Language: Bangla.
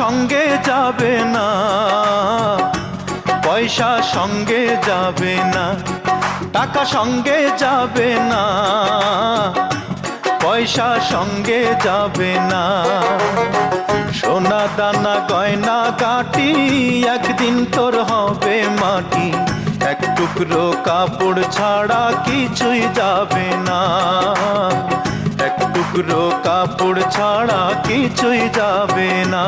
সঙ্গে যাবে না। পয়সা সঙ্গে যাবে না, টাকা সঙ্গে যাবে না, পয়সা সঙ্গে যাবে না। সোনা দানা গয়না কাটি, একদিন তোর হবে মাটি, এক টুকরো কাপড় ছাড়া কিছুই যাবে না। টুকরো কাপড় ছাড়া কিছুই যাবে না।